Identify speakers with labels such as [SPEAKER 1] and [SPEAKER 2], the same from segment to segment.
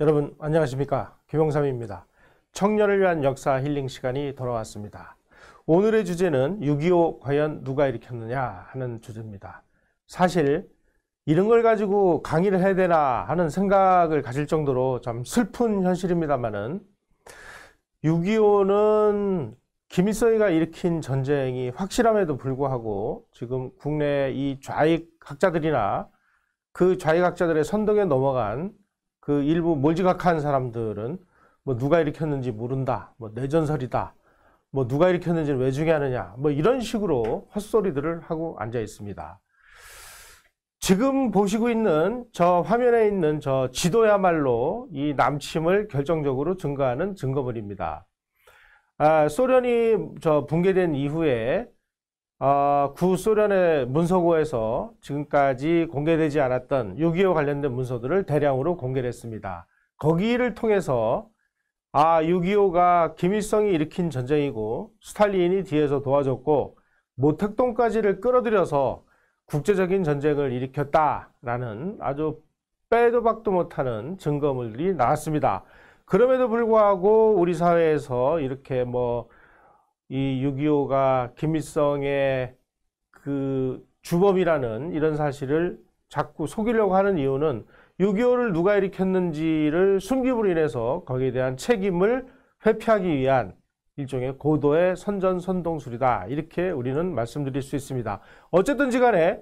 [SPEAKER 1] 여러분 안녕하십니까 김영삼입니다. 청년을 위한 역사 힐링 시간이 돌아왔습니다. 오늘의 주제는 6.25 과연 누가 일으켰느냐 하는 주제입니다. 사실 이런 걸 가지고 강의를 해야 되나 하는 생각을 가질 정도로 참 슬픈 현실입니다만은 6.25는 김일성이가 일으킨 전쟁이 확실함에도 불구하고 지금 국내 이 좌익 학자들이나 그 좌익 학자들의 선동에 넘어간 그 일부 몰지각한 사람들은 뭐 누가 일으켰는지 모른다, 뭐 내전설이다, 뭐 누가 일으켰는지는 왜 중요하느냐, 뭐 이런 식으로 헛소리들을 하고 앉아 있습니다. 지금 보시고 있는 저 화면에 있는 저 지도야말로 이 남침을 결정적으로 증거하는 증거물입니다. 아, 소련이 저 붕괴된 이후에 어, 구소련의 문서고에서 지금까지 공개되지 않았던 6.25 관련된 문서들을 대량으로 공개를 했습니다. 거기를 통해서 아, 6.25가 김일성이 일으킨 전쟁이고 스탈린이 뒤에서 도와줬고 모택동까지를 끌어들여서 국제적인 전쟁을 일으켰다라는 아주 빼도 박도 못하는 증거물들이 나왔습니다. 그럼에도 불구하고 우리 사회에서 이렇게 뭐 이 6.25가 김일성의 그 주범이라는 이런 사실을 자꾸 속이려고 하는 이유는 6.25를 누가 일으켰는지를 숨김으로 인해서 거기에 대한 책임을 회피하기 위한 일종의 고도의 선전선동술이다. 이렇게 우리는 말씀드릴 수 있습니다. 어쨌든지 간에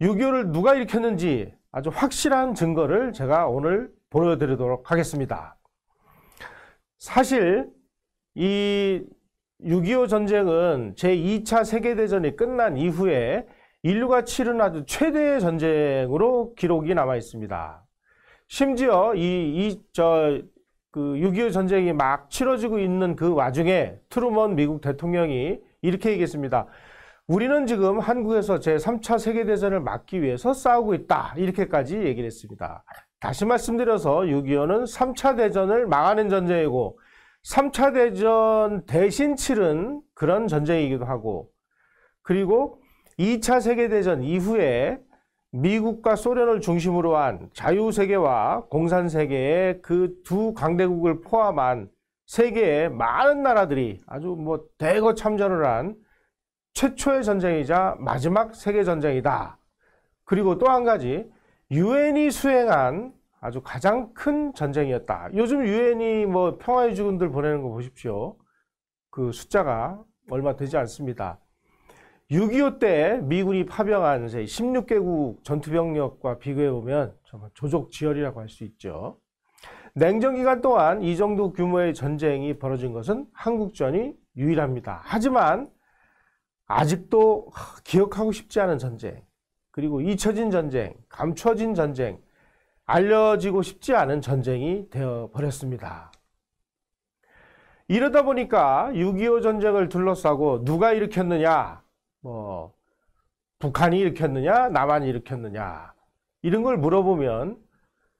[SPEAKER 1] 6.25를 누가 일으켰는지 아주 확실한 증거를 제가 오늘 보여드리도록 하겠습니다. 사실 이 6.25 전쟁은 제2차 세계대전이 끝난 이후에 인류가 치른 아주 최대의 전쟁으로 기록이 남아 있습니다. 심지어 이, 이, 저, 그 6.25 전쟁이 막 치러지고 있는 그 와중에 트루먼 미국 대통령이 이렇게 얘기했습니다. 우리는 지금 한국에서 제3차 세계대전을 막기 위해서 싸우고 있다. 이렇게까지 얘기를 했습니다. 다시 말씀드려서 6.25는 3차 대전을 막아낸 전쟁이고 3차 대전 대신 치른 그런 전쟁이기도 하고 그리고 2차 세계대전 이후에 미국과 소련을 중심으로 한 자유세계와 공산세계의 그 두 강대국을 포함한 세계의 많은 나라들이 아주 뭐 대거 참전을 한 최초의 전쟁이자 마지막 세계전쟁이다. 그리고 또 한 가지 유엔이 수행한 아주 가장 큰 전쟁이었다. 요즘 유엔이 뭐 평화의 주군들 보내는 거 보십시오. 그 숫자가 얼마 되지 않습니다. 6.25 때 미군이 파병한 16개국 전투병력과 비교해보면 정말 조족지혈이라고 할 수 있죠. 냉전 기간 동안 이 정도 규모의 전쟁이 벌어진 것은 한국전이 유일합니다. 하지만 아직도 기억하고 싶지 않은 전쟁, 그리고 잊혀진 전쟁, 감춰진 전쟁, 알려지고 싶지 않은 전쟁이 되어 버렸습니다. 이러다 보니까 6.25 전쟁을 둘러싸고 누가 일으켰느냐, 뭐 북한이 일으켰느냐 남한이 일으켰느냐 이런 걸 물어보면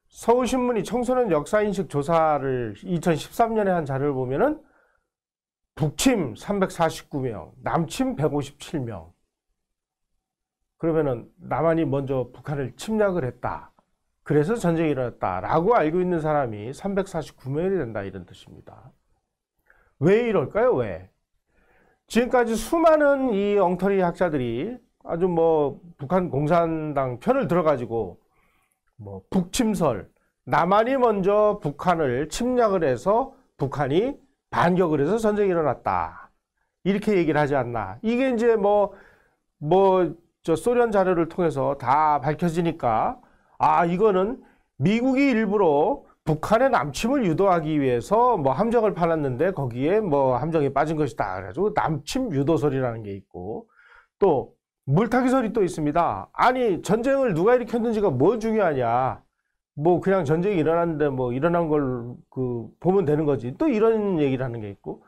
[SPEAKER 1] 서울신문이 청소년 역사인식 조사를 2013년에 한 자료를 보면은 북침 349명, 남침 157명. 그러면은 남한이 먼저 북한을 침략을 했다. 그래서 전쟁이 일어났다라고 알고 있는 사람이 349명이 된다 이런 뜻입니다. 왜 이럴까요? 왜? 지금까지 수많은 이 엉터리 학자들이 아주 뭐 북한 공산당 편을 들어가지고 뭐 북침설, 남한이 먼저 북한을 침략을 해서 북한이 반격을 해서 전쟁이 일어났다. 이렇게 얘기를 하지 않나. 이게 이제 뭐, 뭐, 저 소련 자료를 통해서 다 밝혀지니까, 아, 이거는 미국이 일부러 북한의 남침을 유도하기 위해서 뭐 함정을 팔았는데 거기에 뭐 함정이 빠진 것이다. 그래가지고 남침 유도설이라는 게 있고 또 물타기설이 또 있습니다. 아니 전쟁을 누가 일으켰는지가 뭐 중요하냐. 뭐 그냥 전쟁이 일어났는데 뭐 일어난 걸 그 보면 되는 거지. 또 이런 얘기를 하는 게 있고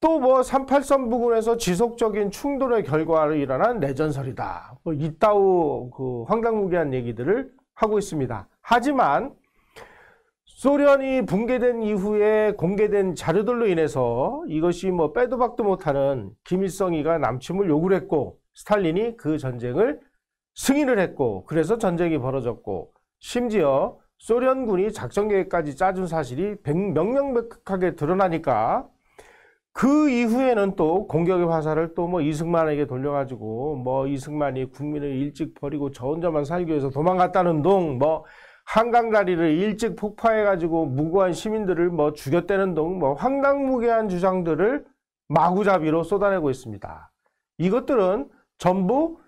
[SPEAKER 1] 또 뭐 383 부근에서 지속적인 충돌의 결과로 일어난 내전설이다. 뭐 이따우 그 황당무계한 얘기들을 하고 있습니다. 하지만 소련이 붕괴된 이후에 공개된 자료들로 인해서 이것이 뭐 빼도 박도 못하는 김일성이가 남침을 요구를 했고 스탈린이 그 전쟁을 승인을 했고 그래서 전쟁이 벌어졌고 심지어 소련군이 작전 계획까지 짜준 사실이 명명백백하게 드러나니까 그 이후에는 또 공격의 화살을 또 뭐 이승만에게 돌려가지고 뭐 이승만이 국민을 일찍 버리고 저 혼자만 살기 위해서 도망갔다는 동, 뭐 한강 다리를 일찍 폭파해가지고 무고한 시민들을 뭐 죽였다는 동, 뭐 황당무계한 주장들을 마구잡이로 쏟아내고 있습니다. 이것들은 전부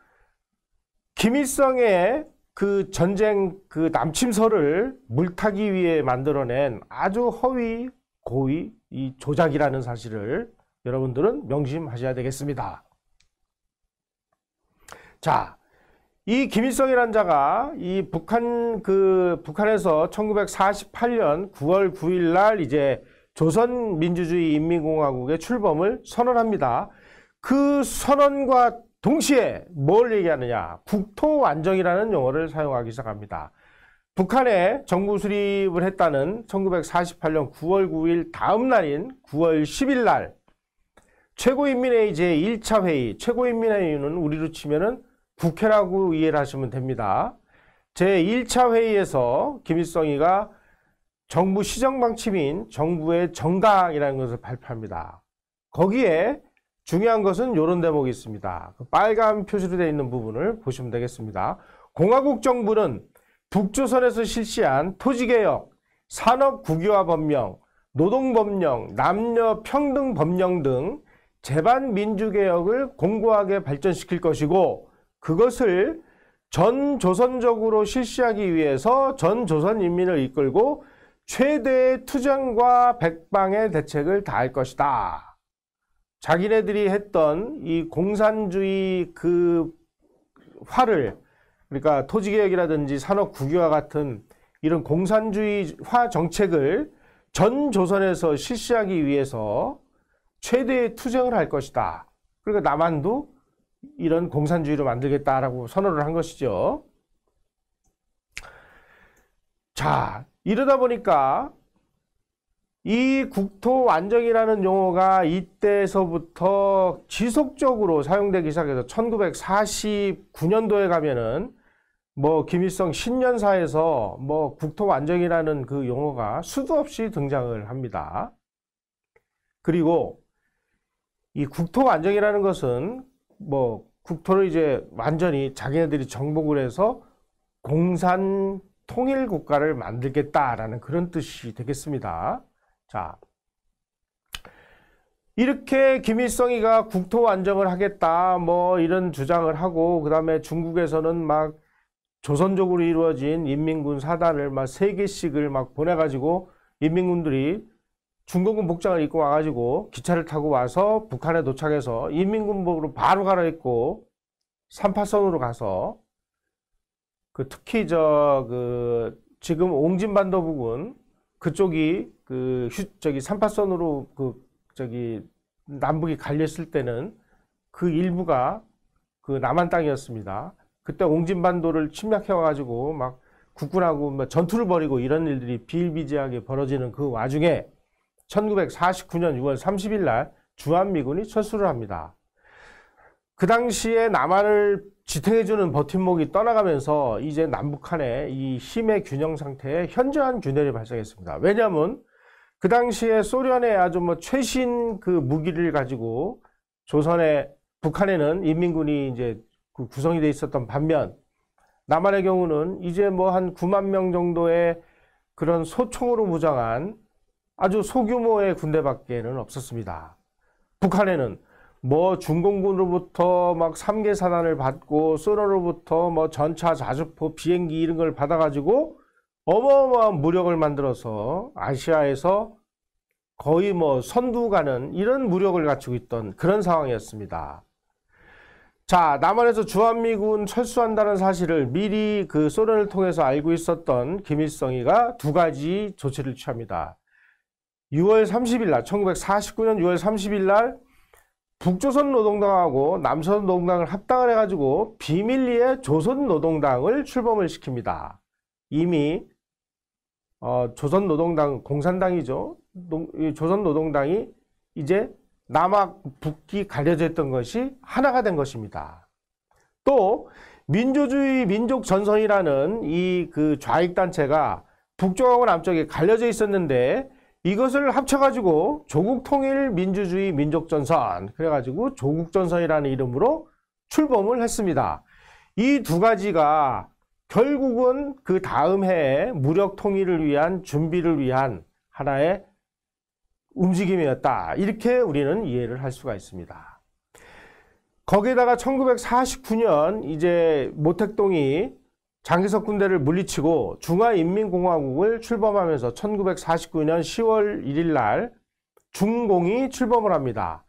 [SPEAKER 1] 김일성의 그 전쟁 그 남침설을 물타기 위해 만들어낸 아주 허위 고의 이 조작이라는 사실을 여러분들은 명심하셔야 되겠습니다. 자, 이 김일성이라는 자가 이 북한 그 북한에서 1948년 9월 9일 날 이제 조선민주주의 인민공화국의 출범을 선언합니다. 그 선언과 동시에 뭘 얘기하느냐? 국토 완정이라는 용어를 사용하기 시작합니다. 북한에 정부 수립을 했다는 1948년 9월 9일 다음 날인 9월 10일 날 최고인민회의 제1차 회의, 최고인민회의는 우리로 치면은 국회라고 이해를 하시면 됩니다. 제1차 회의에서 김일성이가 정부 시정방침인 정부의 정당이라는 것을 발표합니다. 거기에 중요한 것은 이런 대목이 있습니다. 그 빨간 표시로 되어 있는 부분을 보시면 되겠습니다. 공화국 정부는 북조선에서 실시한 토지개혁, 산업국유화 법령, 노동법령, 남녀평등 법령 등 재반 민주개혁을 공고하게 발전시킬 것이고 그것을 전 조선적으로 실시하기 위해서 전 조선 인민을 이끌고 최대의 투쟁과 백방의 대책을 다할 것이다. 자기네들이 했던 이 공산주의 그 화를 그러니까 토지개혁이라든지 산업 국유화 같은 이런 공산주의화 정책을 전 조선에서 실시하기 위해서 최대의 투쟁을 할 것이다. 그러니까 남한도 이런 공산주의로 만들겠다라고 선언을 한 것이죠. 자, 이러다 보니까 이 국토 완정이라는 용어가 이때서부터 지속적으로 사용되기 시작해서 1949년도에 가면은 뭐 김일성 신년사에서 뭐 국토 완정이라는 그 용어가 수도 없이 등장을 합니다. 그리고 이 국토 완정이라는 것은 뭐 국토를 이제 완전히 자기네들이 정복을 해서 공산 통일 국가를 만들겠다라는 그런 뜻이 되겠습니다. 자, 이렇게 김일성이가 국토 안정을 하겠다 뭐 이런 주장을 하고 그 다음에 중국에서는 막 조선적으로 이루어진 인민군 사단을 막 세 개씩을 막 보내가지고 인민군들이 중공군 복장을 입고 와가지고 기차를 타고 와서 북한에 도착해서 인민군복으로 바로 갈아입고 3파선으로 가서 그 특히 저 그 지금 옹진반도 부근 그쪽이 그 휴, 저기 3파선으로 그 저기 남북이 갈렸을 때는 그 일부가 그 남한 땅이었습니다. 그때 옹진반도를 침략해 와가지고 막 국군하고 뭐 전투를 벌이고 이런 일들이 비일비재하게 벌어지는 그 와중에 1949년 6월 30일 날 주한미군이 철수를 합니다. 그 당시에 남한을 지탱해주는 버팀목이 떠나가면서 이제 남북한의 이 힘의 균형 상태에 현저한 균열이 발생했습니다. 왜냐하면 그 당시에 소련의 아주 뭐 최신 그 무기를 가지고 조선의 북한에는 인민군이 이제 그 구성이 돼 있었던 반면 남한의 경우는 이제 뭐 한 9만 명 정도의 그런 소총으로 무장한 아주 소규모의 군대밖에는 없었습니다. 북한에는 뭐 중공군으로부터 막 3개 사단을 받고 소련으로부터 뭐 전차, 자주포, 비행기 이런 걸 받아가지고 어마어마한 무력을 만들어서 아시아에서 거의 뭐 선두 가는 이런 무력을 갖추고 있던 그런 상황이었습니다. 자, 남한에서 주한미군 철수한다는 사실을 미리 그 소련을 통해서 알고 있었던 김일성이가 두 가지 조치를 취합니다. 6월 30일 날, 1949년 6월 30일 날 북조선 노동당하고 남조선 노동당을 합당을 해가지고 비밀리에 조선 노동당을 출범을 시킵니다. 이미 어, 조선 노동당 공산당이죠. 노, 조선 노동당이 이제 남학 북이 가려져 있던 것이 하나가 된 것입니다. 또 민주주의 민족 전선이라는 이 그 좌익 단체가 북쪽하고 남쪽이 갈려져 있었는데 이것을 합쳐가지고 조국 통일 민주주의 민족 전선 그래가지고 조국 전선이라는 이름으로 출범을 했습니다. 이 두 가지가 결국은 그 다음 해에 무력 통일을 위한 준비를 위한 하나의 움직임이었다. 이렇게 우리는 이해를 할 수가 있습니다. 거기에다가 1949년 이제 모택동이 장기석 군대를 물리치고 중화인민공화국을 출범하면서 1949년 10월 1일 날 중공이 출범을 합니다.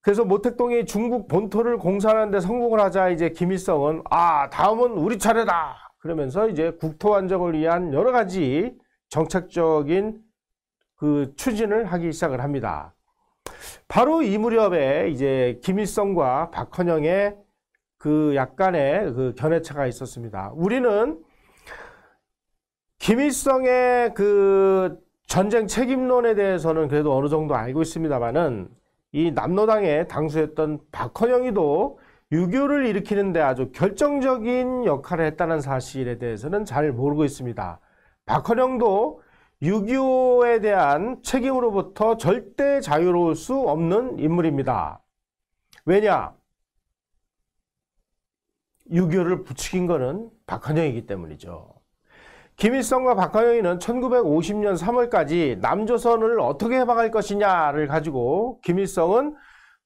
[SPEAKER 1] 그래서 모택동이 중국 본토를 공산하는데 성공을 하자 이제 김일성은 아 다음은 우리 차례다 그러면서 이제 국토 안정을 위한 여러 가지 정책적인 그 추진을 하기 시작을 합니다. 바로 이 무렵에 이제 김일성과 박헌영의 그 약간의 그 견해차가 있었습니다. 우리는 김일성의 그 전쟁 책임론에 대해서는 그래도 어느 정도 알고 있습니다만은 이 남로당의 당수였던 박헌영이도 6.25를 일으키는데 아주 결정적인 역할을 했다는 사실에 대해서는 잘 모르고 있습니다. 박헌영도 6.25에 대한 책임으로부터 절대 자유로울 수 없는 인물입니다. 왜냐? 6.25를 부추긴 거는 박헌영이기 때문이죠. 김일성과 박헌영이는 1950년 3월까지 남조선을 어떻게 해방할 것이냐를 가지고 김일성은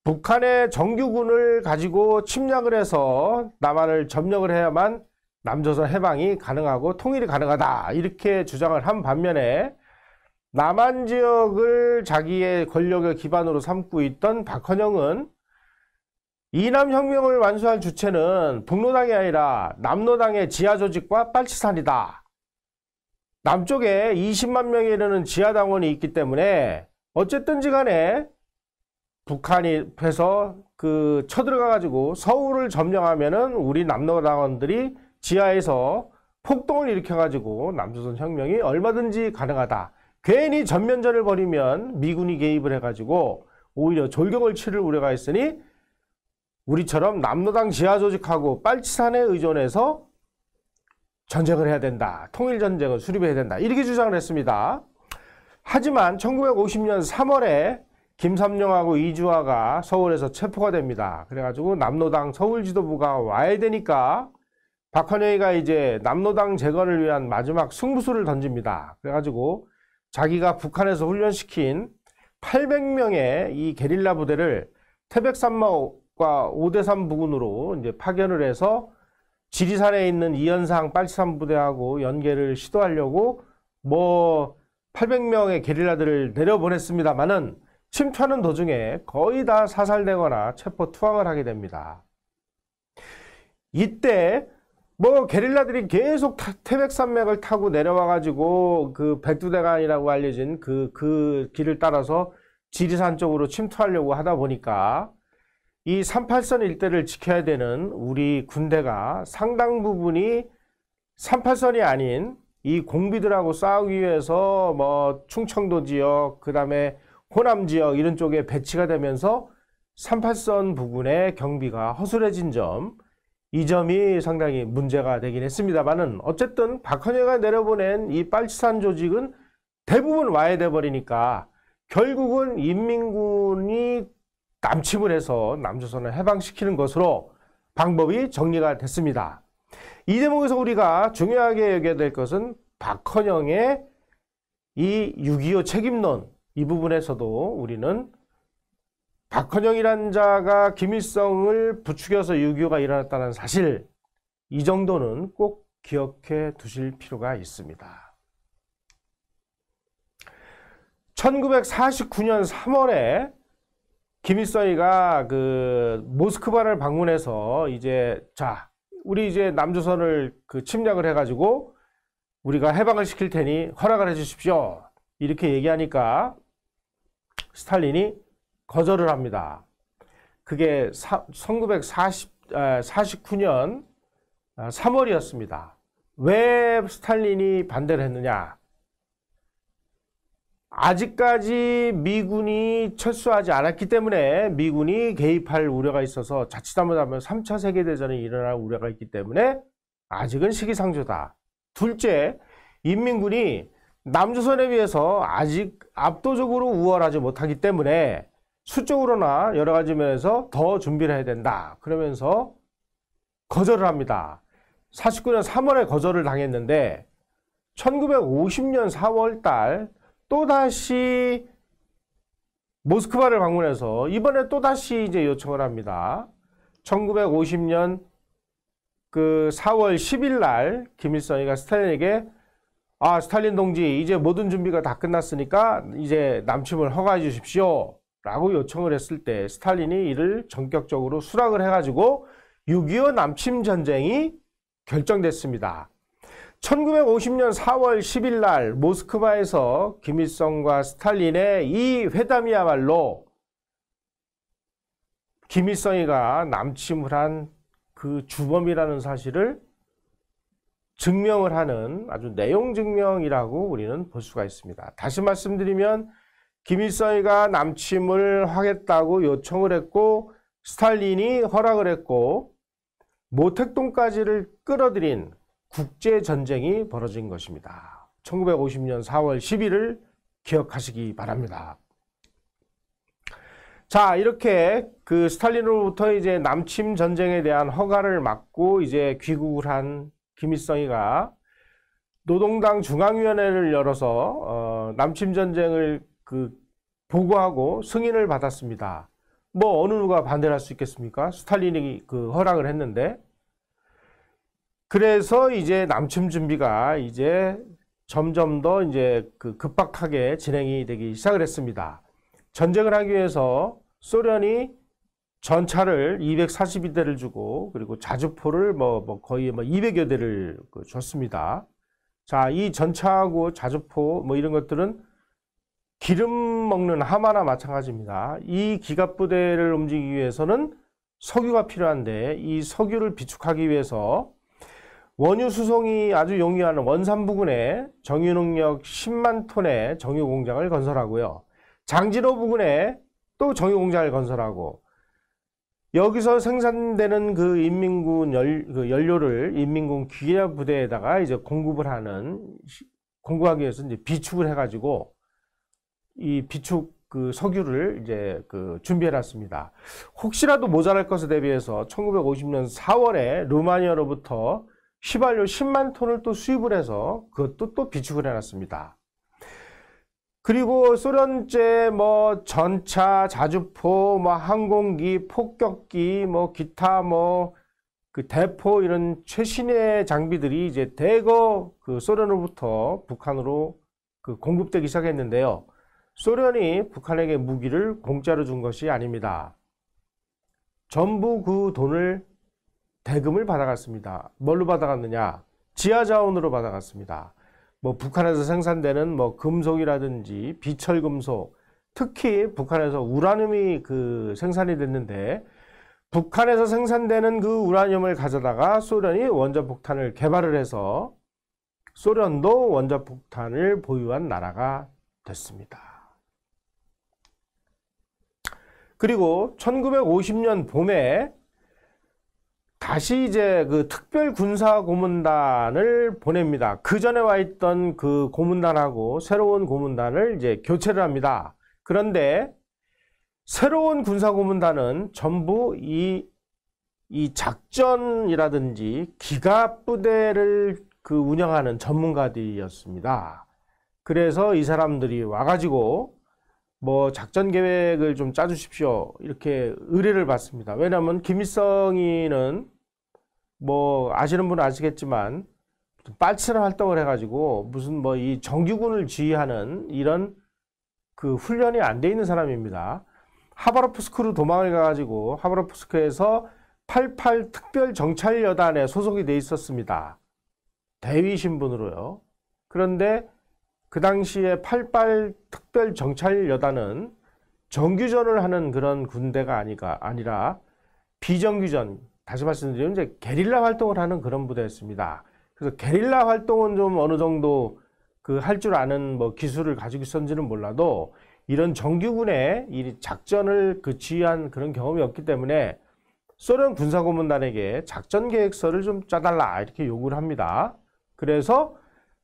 [SPEAKER 1] 북한의 정규군을 가지고 침략을 해서 남한을 점령을 해야만 남조선 해방이 가능하고 통일이 가능하다 이렇게 주장을 한 반면에 남한 지역을 자기의 권력의 기반으로 삼고 있던 박헌영은 이남혁명을 완수한 주체는 북로당이 아니라 남로당의 지하조직과 빨치산이다. 남쪽에 20만 명에 이르는 지하당원이 있기 때문에 어쨌든지 간에 북한이 해서 그 쳐들어가 가지고 서울을 점령하면은 우리 남로당원들이 지하에서 폭동을 일으켜 가지고 남조선 혁명이 얼마든지 가능하다. 괜히 전면전을 벌이면 미군이 개입을 해 가지고 오히려 졸경을 치를 우려가 있으니 우리처럼 남로당 지하 조직하고 빨치산에 의존해서 전쟁을 해야 된다. 통일전쟁을 수립해야 된다. 이렇게 주장을 했습니다. 하지만 1950년 3월에 김삼룡하고 이주화가 서울에서 체포가 됩니다. 그래가지고 남로당 서울 지도부가 와야 되니까 박헌영이가 이제 남로당 재건을 위한 마지막 승부수를 던집니다. 그래가지고 자기가 북한에서 훈련시킨 800명의 이 게릴라 부대를 태백산마 과 5대3 부근으로 이제 파견을 해서 지리산에 있는 이현상 빨치산 부대하고 연계를 시도하려고 뭐 800명의 게릴라들을 내려보냈습니다만은 침투하는 도중에 거의 다 사살되거나 체포 투항을 하게 됩니다. 이때 뭐 게릴라들이 계속 태백산맥을 타고 내려와 가지고 그 백두대간이라고 알려진 그, 그 길을 따라서 지리산 쪽으로 침투하려고 하다 보니까 이 38선 일대를 지켜야 되는 우리 군대가 상당 부분이 38선이 아닌 이 공비들하고 싸우기 위해서 뭐 충청도 지역, 그 다음에 호남 지역 이런 쪽에 배치가 되면서 38선 부근의 경비가 허술해진 점, 이 점이 상당히 문제가 되긴 했습니다만은 어쨌든 박헌혜가 내려보낸 이 빨치산 조직은 대부분 와해돼 버리니까 결국은 인민군이 남침을 해서 남조선을 해방시키는 것으로 방법이 정리가 됐습니다. 이 대목에서 우리가 중요하게 여겨야 될 것은 박헌영의 이 6.25 책임론 이 부분에서도 우리는 박헌영이란 자가 김일성을 부추겨서 6.25가 일어났다는 사실 이 정도는 꼭 기억해 두실 필요가 있습니다. 1949년 3월에 김일성이가 그 모스크바를 방문해서 이제 자 우리 이제 남조선을 그 침략을 해가지고 우리가 해방을 시킬 테니 허락을 해주십시오 이렇게 얘기하니까 스탈린이 거절을 합니다. 그게 1940, 49년 3월이었습니다. 왜 스탈린이 반대를 했느냐? 아직까지 미군이 철수하지 않았기 때문에 미군이 개입할 우려가 있어서 자칫 잘못하면 3차 세계대전이 일어날 우려가 있기 때문에 아직은 시기상조다. 둘째, 인민군이 남조선에 비해서 아직 압도적으로 우월하지 못하기 때문에 수적으로나 여러 가지 면에서 더 준비를 해야 된다. 그러면서 거절을 합니다. 49년 3월에 거절을 당했는데 1950년 4월 달 또다시 모스크바를 방문해서 이번에 또다시 이제 요청을 합니다. 1950년 그 4월 10일 날 김일성이가 스탈린에게 아 스탈린 동지 이제 모든 준비가 다 끝났으니까 이제 남침을 허가해 주십시오 라고 요청을 했을 때 스탈린이 이를 전격적으로 수락을 해가지고 6.25 남침 전쟁이 결정됐습니다. 1950년 4월 10일 날 모스크바에서 김일성과 스탈린의 이 회담이야말로 김일성이가 남침을 한 그 주범이라는 사실을 증명을 하는 아주 내용 증명이라고 우리는 볼 수가 있습니다. 다시 말씀드리면 김일성이가 남침을 하겠다고 요청을 했고 스탈린이 허락을 했고 모택동까지를 끌어들인 국제전쟁이 벌어진 것입니다. 1950년 4월 10일을 기억하시기 바랍니다. 자, 이렇게 그 스탈린으로부터 이제 남침 전쟁에 대한 허가를 막고 이제 귀국을 한 김일성이가 노동당 중앙위원회를 열어서 어, 남침 전쟁을 그 보고하고 승인을 받았습니다. 뭐 어느 누가 반대를 할 수 있겠습니까? 스탈린이 그 허락을 했는데 그래서 이제 남침 준비가 이제 점점 더 이제 그 급박하게 진행이 되기 시작을 했습니다. 전쟁을 하기 위해서 소련이 전차를 242대를 주고 그리고 자주포를 뭐, 뭐 거의 뭐 200여 대를 그 줬습니다. 자, 이 전차하고 자주포 뭐 이런 것들은 기름 먹는 하마나 마찬가지입니다. 이 기갑 부대를 움직이기 위해서는 석유가 필요한데 이 석유를 비축하기 위해서 원유 수송이 아주 용이한 원산 부근에 정유 능력 10만 톤의 정유 공장을 건설하고요. 장진호 부근에 또 정유 공장을 건설하고 여기서 생산되는 그 인민군 열, 그 연료를 인민군 기계 부대에다가 이제 공급을 하는 공급하기 위해서 이제 비축을 해가지고 이 비축 그 석유를 이제 그 준비해 놨습니다. 혹시라도 모자랄 것에 대비해서 1950년 4월에 루마니아로부터 휘발유 10만 톤을 또 수입을 해서 그것도 또 비축을 해놨습니다. 그리고 소련제 뭐 전차, 자주포, 뭐 항공기, 폭격기, 뭐 기타 뭐 그 대포 이런 최신의 장비들이 이제 대거 그 소련으로부터 북한으로 그 공급되기 시작했는데요. 소련이 북한에게 무기를 공짜로 준 것이 아닙니다. 전부 그 돈을 대금을 받아갔습니다. 뭘로 받아갔느냐? 지하자원으로 받아갔습니다. 뭐 북한에서 생산되는 뭐 금속이라든지 비철금속, 특히 북한에서 우라늄이 그 생산이 됐는데 북한에서 생산되는 그 우라늄을 가져다가 소련이 원자폭탄을 개발을 해서 소련도 원자폭탄을 보유한 나라가 됐습니다. 그리고 1950년 봄에 다시 이제 그 특별 군사 고문단을 보냅니다. 그 전에 와 있던 그 고문단하고 새로운 고문단을 이제 교체를 합니다. 그런데 새로운 군사 고문단은 전부 이, 이 작전이라든지 기갑 부대를 그 운영하는 전문가들이었습니다. 그래서 이 사람들이 와가지고 뭐 작전 계획을 좀 짜주십시오. 이렇게 의뢰를 받습니다. 왜냐하면 김일성이는 뭐 아시는 분은 아시겠지만 빨치는 활동을 해가지고 무슨 뭐 이 정규군을 지휘하는 이런 그 훈련이 안 돼 있는 사람입니다. 하바로프스크로 도망을 가가지고 하바로프스크에서 88 특별 정찰 여단에 소속이 돼 있었습니다. 대위 신분으로요. 그런데 그 당시에 88 특별 정찰 여단은 정규전을 하는 그런 군대가 아니가 아니라 비정규전 다시 말씀드리면 이제 게릴라 활동을 하는 그런 부대였습니다. 그래서 게릴라 활동은 좀 어느 정도 그 할 줄 아는 뭐 기술을 가지고 있었는지는 몰라도 이런 정규군의 이 작전을 그 지휘한 그런 경험이 없기 때문에 소련 군사고문단에게 작전 계획서를 좀 짜달라 이렇게 요구를 합니다. 그래서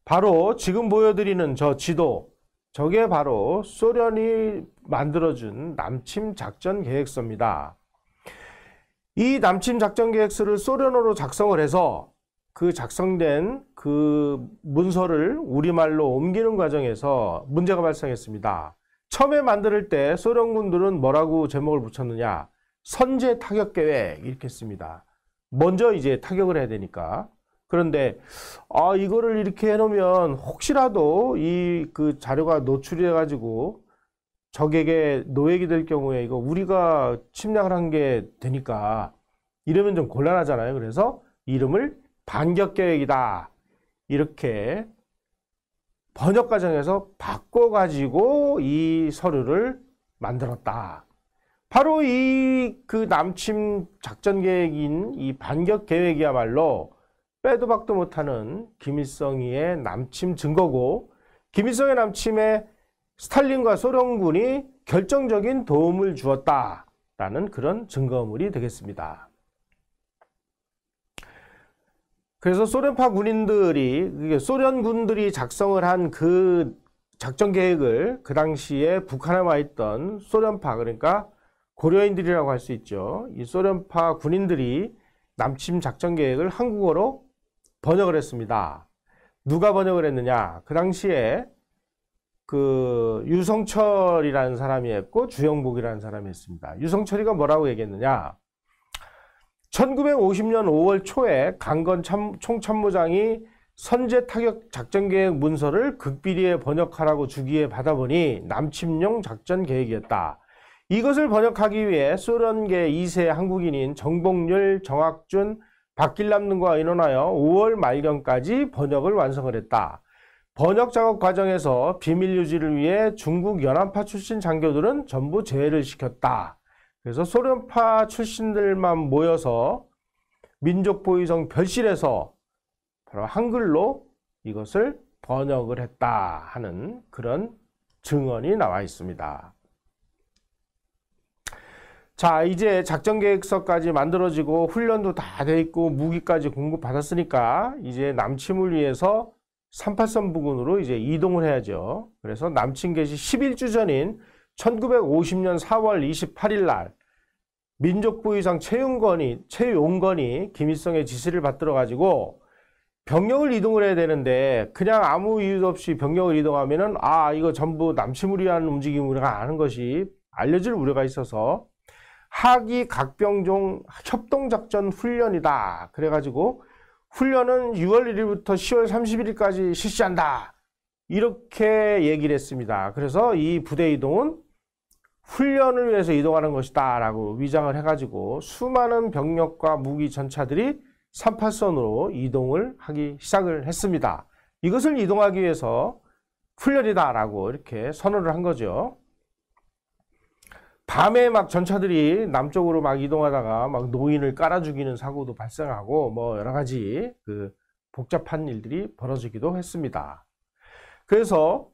[SPEAKER 1] 바로 지금 보여드리는 저 지도, 저게 바로 소련이 만들어준 남침 작전 계획서입니다. 이 남침 작전 계획서를 소련어로 작성을 해서 그 작성된 그 문서를 우리말로 옮기는 과정에서 문제가 발생했습니다. 처음에 만들 때 소련군들은 뭐라고 제목을 붙였느냐? 선제 타격 계획 이렇게 씁니다. 먼저 이제 타격을 해야 되니까. 그런데 아 이거를 이렇게 해놓으면 혹시라도 이 그 자료가 노출이 돼가지고 적에게 노획이 될 경우에 이거 우리가 침략을 한 게 되니까 이러면 좀 곤란하잖아요. 그래서 이름을 반격 계획이다 이렇게 번역 과정에서 바꿔가지고 이 서류를 만들었다. 바로 이 그 남침 작전 계획인 이 반격 계획이야말로 빼도 박도 못하는 김일성이의 남침 증거고 김일성의 남침에 스탈린과 소련군이 결정적인 도움을 주었다라는 그런 증거물이 되겠습니다. 그래서 소련파 군인들이 소련군들이 작성을 한 그 작전 계획을 그 당시에 북한에 와 있던 소련파 그러니까 고려인들이라고 할 수 있죠. 이 소련파 군인들이 남침 작전 계획을 한국어로 번역을 했습니다. 누가 번역을 했느냐? 그 당시에 그 유성철이라는 사람이 했고 주영복이라는 사람이 했습니다. 유성철이가 뭐라고 얘기했느냐? 1950년 5월 초에 강건 참, 총참모장이 선제 타격 작전 계획 문서를 극비리에 번역하라고 주기에 받아보니 남침용 작전 계획이었다. 이것을 번역하기 위해 소련계 2세 한국인인 정복률, 정학준, 박길남 등과 의논하여 5월 말경까지 번역을 완성을 했다. 번역 작업 과정에서 비밀 유지를 위해 중국 연합파 출신 장교들은 전부 제외를 시켰다. 그래서 소련파 출신들만 모여서 민족보위성 별실에서 바로 한글로 이것을 번역을 했다 하는 그런 증언이 나와 있습니다. 자 이제 작전 계획서까지 만들어지고 훈련도 다 돼 있고 무기까지 공급받았으니까 이제 남침을 위해서 38선 부근으로 이제 이동을 해야죠. 그래서 남침 개시 11주 전인 1950년 4월 28일 날 민족부의상 최용건이 최용건이 김일성의 지시를 받들어 가지고 병력을 이동을 해야 되는데 그냥 아무 이유 없이 병력을 이동하면은 아 이거 전부 남침을 위한 움직임으로가 아는 것이 알려질 우려가 있어서 하기 각병종 협동작전 훈련이다. 그래가지고 훈련은 6월 1일부터 10월 31일까지 실시한다. 이렇게 얘기를 했습니다. 그래서 이 부대 이동은 훈련을 위해서 이동하는 것이다. 라고 위장을 해가지고 수많은 병력과 무기 전차들이 38선으로 이동을 하기 시작을 했습니다. 이것을 이동하기 위해서 훈련이다. 라고 이렇게 선언을 한 거죠. 밤에 막 전차들이 남쪽으로 막 이동하다가 막 노인을 깔아 죽이는 사고도 발생하고 뭐 여러 가지 그 복잡한 일들이 벌어지기도 했습니다. 그래서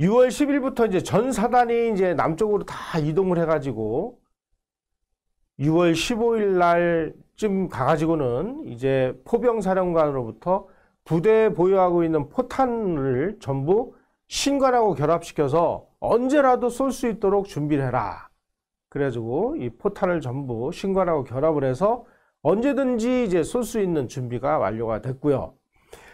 [SPEAKER 1] 6월 10일부터 이제 전 사단이 이제 남쪽으로 다 이동을 해가지고 6월 15일 날쯤 가가지고는 이제 포병사령관으로부터 부대에 보유하고 있는 포탄을 전부 신관하고 결합시켜서 언제라도 쏠 수 있도록 준비를 해라. 그래가지고 이 포탄을 전부 신관하고 결합을 해서 언제든지 이제 쏠 수 있는 준비가 완료가 됐고요.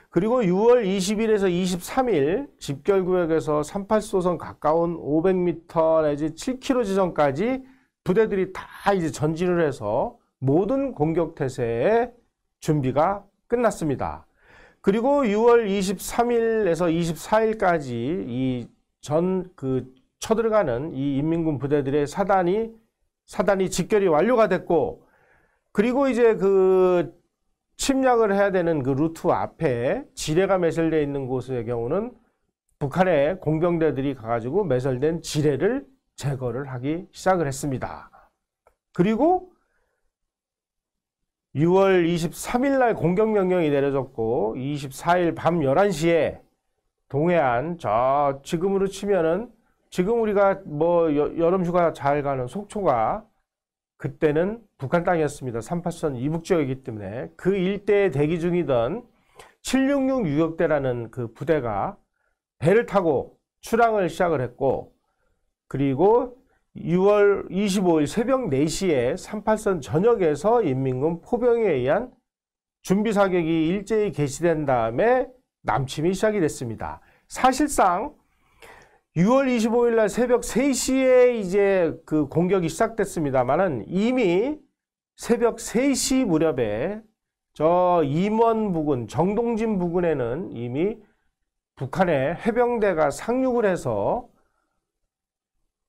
[SPEAKER 1] 그리고 6월 20일에서 23일 집결구역에서 38소선 가까운 500m 내지 7km 지점까지 부대들이 다 이제 전진을 해서 모든 공격 태세의 준비가 끝났습니다. 그리고 6월 23일에서 24일까지 이 전 그 쳐들어가는 이 인민군 부대들의 사단이 사단이 직결이 완료가 됐고 그리고 이제 그 침략을 해야 되는 그 루트 앞에 지뢰가 매설되어 있는 곳의 경우는 북한의 공병대들이 가가지고 매설된 지뢰를 제거를 하기 시작을 했습니다. 그리고 6월 23일 날 공격명령이 내려졌고 24일 밤 11시에 동해안 저 지금으로 치면은 지금 우리가 뭐 여름 휴가 잘 가는 속초가 그때는 북한 땅이었습니다. 38선 이북 지역이기 때문에 그 일대에 대기 중이던 766 유격대라는 그 부대가 배를 타고 출항을 시작을 했고 그리고 6월 25일 새벽 4시에 38선 전역에서 인민군 포병에 의한 준비 사격이 일제히 개시된 다음에 남침이 시작이 됐습니다. 사실상 6월 25일 날 새벽 3시에 이제 그 공격이 시작됐습니다만은 이미 새벽 3시 무렵에 저 임원 부근, 정동진 부근에는 이미 북한의 해병대가 상륙을 해서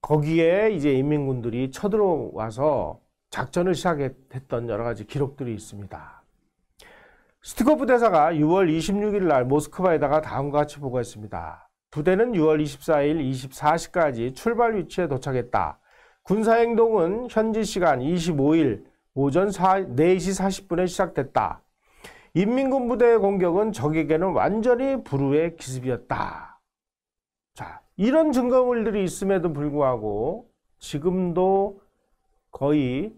[SPEAKER 1] 거기에 이제 인민군들이 쳐들어와서 작전을 시작했던 여러 가지 기록들이 있습니다. 스티커프 대사가 6월 26일 날 모스크바에다가 다음과 같이 보고했습니다. 부대는 6월 24일 24시까지 출발 위치에 도착했다. 군사행동은 현지 시간 25일 오전 4, 4시 40분에 시작됐다. 인민군 부대의 공격은 적에게는 완전히 불우의 기습이었다. 자, 이런 증거물들이 있음에도 불구하고 지금도 거의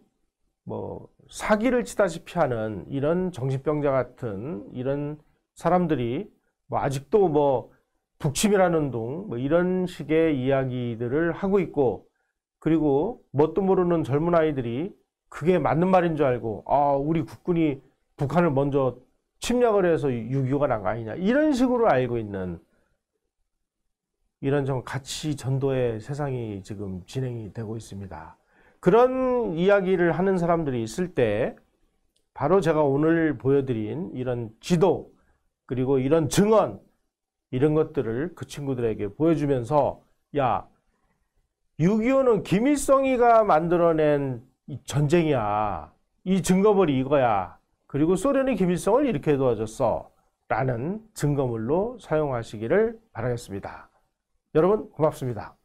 [SPEAKER 1] 뭐 사기를 치다시피 하는 이런 정신병자 같은 이런 사람들이 뭐 아직도 뭐 북침이라는 둥뭐 이런 식의 이야기들을 하고 있고 그리고 뭣도 모르는 젊은 아이들이 그게 맞는 말인 줄 알고 아 우리 국군이 북한을 먼저 침략을 해서 6.25가 난 거 아니냐 이런 식으로 알고 있는 이런 좀 가치 전도의 세상이 지금 진행이 되고 있습니다. 그런 이야기를 하는 사람들이 있을 때 바로 제가 오늘 보여드린 이런 지도 그리고 이런 증언 이런 것들을 그 친구들에게 보여주면서 야 6.25는 김일성이가 만들어낸 전쟁이야. 이 증거물이 이거야. 그리고 소련이 김일성을 이렇게 도와줬어. 라는 증거물로 사용하시기를 바라겠습니다. 여러분 고맙습니다.